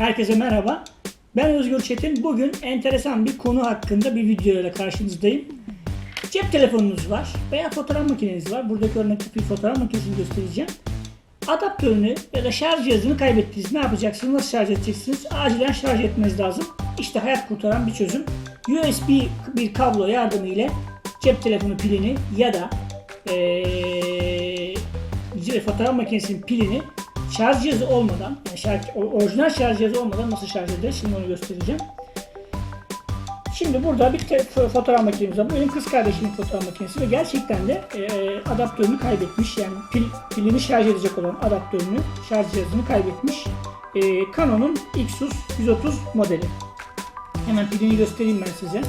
Herkese merhaba. Ben Özgür Çetin. Bugün enteresan bir konu hakkında bir video ile karşınızdayım. Cep telefonunuz var veya fotoğraf makineniz var. Buradaki örnekte bir fotoğraf makinesini göstereceğim. Adaptörünü ya da şarj cihazını kaybettiniz. Ne yapacaksınız? Nasıl şarj edeceksiniz? Acilen şarj etmeniz lazım. İşte hayat kurtaran bir çözüm. USB bir kablo yardımıyla cep telefonu pilini ya da eee fotoğraf makinesinin pilini şarj cihazı olmadan, yani şarj, orijinal şarj cihazı olmadan nasıl şarj edilir? Şimdi onu göstereceğim. Şimdi burada bir fotoğraf makinemiz var. Bu benim kız kardeşimin fotoğraf makinesi ve gerçekten de e, adaptörünü kaybetmiş. Yani pil, pilini şarj edecek olan adaptörünü, şarj cihazını kaybetmiş. E, Canon'un Xus 130 modeli. Hemen pilini göstereyim ben size.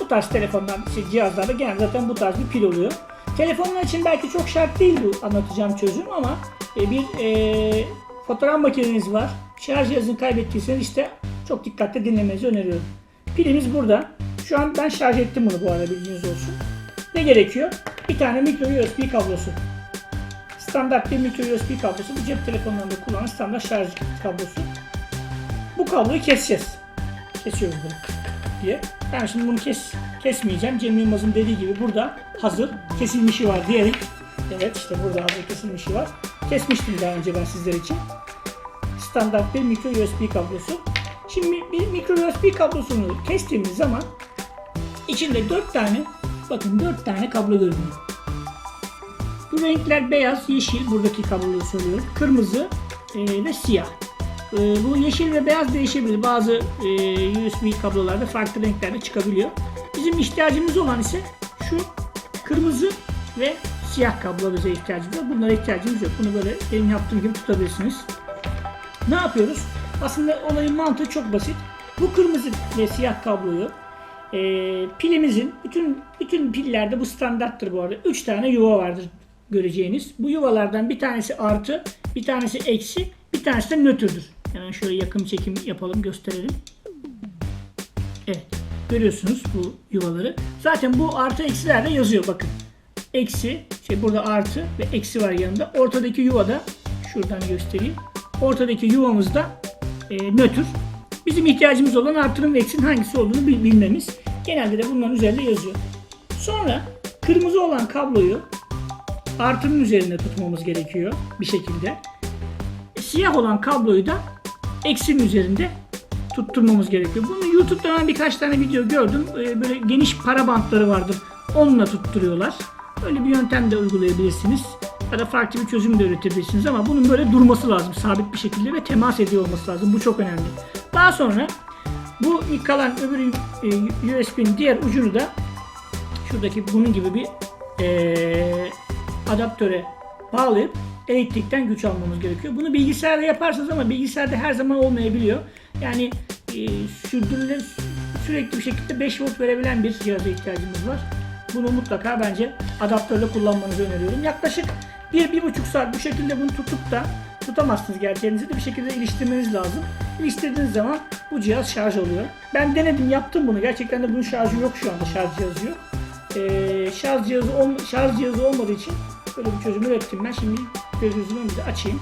Bu tarz telefonlar, şey, cihazlarda genelde zaten bu tarz bir pil oluyor. Telefonlar için belki çok şart değil bu anlatacağım çözüm ama e, bir e, fotoğraf makineniz var. Şarj cihazını kaybettiyseniz işte çok dikkatli dinlemenizi öneriyorum. Pilimiz burada. Şu an ben şarj ettim bunu bu arada bilginiz olsun. Ne gerekiyor? Bir tane micro USB kablosu. Standart bir micro USB kablosu. Bu cep telefonlarında kullanılan standart şarj kablosu. Bu kabloyu keseceğiz. Kesiyoruz bunu diye. Ben şimdi bunu kes kesmeyeceğim. Cem Yılmaz'ın dediği gibi burada hazır kesilmişi var diyerek evet işte burada hazır kesilmişi var. Kesmiştim daha önce ben sizler için. Standart bir micro USB kablosu. Şimdi bir micro USB kablosunu kestiğimiz zaman içinde 4 tane bakın 4 tane kablo görünüyor. Bu renkler beyaz, yeşil buradaki kabloları söylüyorum. Kırmızı e, ve siyah. E, bu yeşil ve beyaz değişebilir. Bazı e, USB kablolarda farklı renklerde çıkabiliyor. Bizim ihtiyacımız olan ise şu kırmızı ve siyah kablo bize ihtiyacımız var. Bunlara ihtiyacımız yok. Bunu böyle benim yaptığım gibi tutabilirsiniz. Ne yapıyoruz? Aslında olayın mantığı çok basit. Bu kırmızı ve siyah kabloyu e, pilimizin bütün bütün pillerde bu standarttır bu arada. 3 tane yuva vardır göreceğiniz. Bu yuvalardan bir tanesi artı, bir tanesi eksi, bir tanesi de nötrdür. Hemen şöyle yakın çekim yapalım, gösterelim. Evet. Görüyorsunuz bu yuvaları. Zaten bu artı eksilerde yazıyor bakın. Eksi, şey burada artı ve eksi var yanında. Ortadaki yuvada şuradan göstereyim. Ortadaki yuvamızda e, nötr. Bizim ihtiyacımız olan artının ve eksinin hangisi olduğunu bil- bilmemiz. Genelde de bunların üzerinde yazıyor. Sonra kırmızı olan kabloyu artının üzerinde tutmamız gerekiyor bir şekilde. Siyah olan kabloyu da eksinin üzerinde tutturmamız gerekiyor. Bunu YouTube'da ben birkaç tane video gördüm. Ee, Böyle geniş para bantları vardır. Onunla tutturuyorlar. Böyle bir yöntem de uygulayabilirsiniz. Ya da farklı bir çözüm de üretebilirsiniz ama bunun böyle durması lazım. Sabit bir şekilde ve temas ediyor olması lazım. Bu çok önemli. Daha sonra bu kalan öbür e, USB'nin diğer ucunu da şuradaki bunun gibi bir eee, adaptöre bağlayıp elektrikten güç almamız gerekiyor. Bunu bilgisayarda yaparsınız ama bilgisayarda her zaman olmayabiliyor. Yani e, sürdürülen sürekli bir şekilde 5 volt verebilen bir cihaza ihtiyacımız var. Bunu mutlaka bence adaptörle kullanmanızı öneriyorum. Yaklaşık 1-1,5 saat bu şekilde bunu tutup da tutamazsınız gerçi de bir şekilde iliştirmeniz lazım. İliştirdiğiniz zaman bu cihaz şarj oluyor. Ben denedim yaptım bunu. Gerçekten de bunun şarjı yok şu anda şarj cihazı yok. Ee, şarj cihazı şarj cihazı olmadığı için böyle bir çözüm ürettim ben. Şimdi gözünüzün önünde açayım.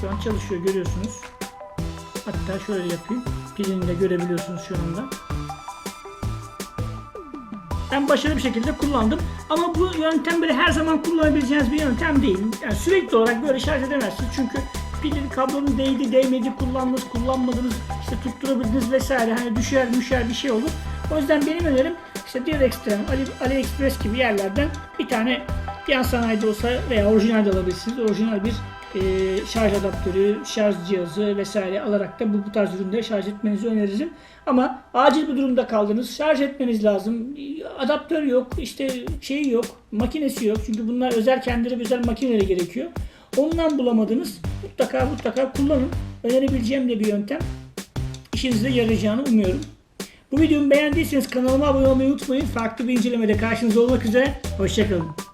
Şu an çalışıyor görüyorsunuz. Hatta şöyle yapayım. Pilini de görebiliyorsunuz şu anda. Ben başarılı bir şekilde kullandım. Ama bu yöntem böyle her zaman kullanabileceğiniz bir yöntem değil. Yani sürekli olarak böyle şarj edemezsiniz. Çünkü pilin kablonun değdi, değmedi, kullandınız, kullanmadınız, işte tutturabildiniz vesaire. Hani düşer, düşer bir şey olur. O yüzden benim önerim işte Dirextrem, Ali, AliExpress gibi yerlerden bir tane yan sanayide olsa veya orijinal de alabilirsiniz. Orijinal bir e, şarj adaptörü, şarj cihazı vesaire alarak da bu, bu tarz ürünleri şarj etmenizi öneririm. Ama acil bir durumda kaldınız, şarj etmeniz lazım. Adaptör yok, işte şeyi yok, makinesi yok. Çünkü bunlar özel kendileri özel makineleri gerekiyor. Ondan bulamadınız. Mutlaka mutlaka kullanın. Önerebileceğim de bir yöntem. İşinize yarayacağını umuyorum. Bu videomu beğendiyseniz kanalıma abone olmayı unutmayın. Farklı bir incelemede karşınızda olmak üzere. Hoşçakalın.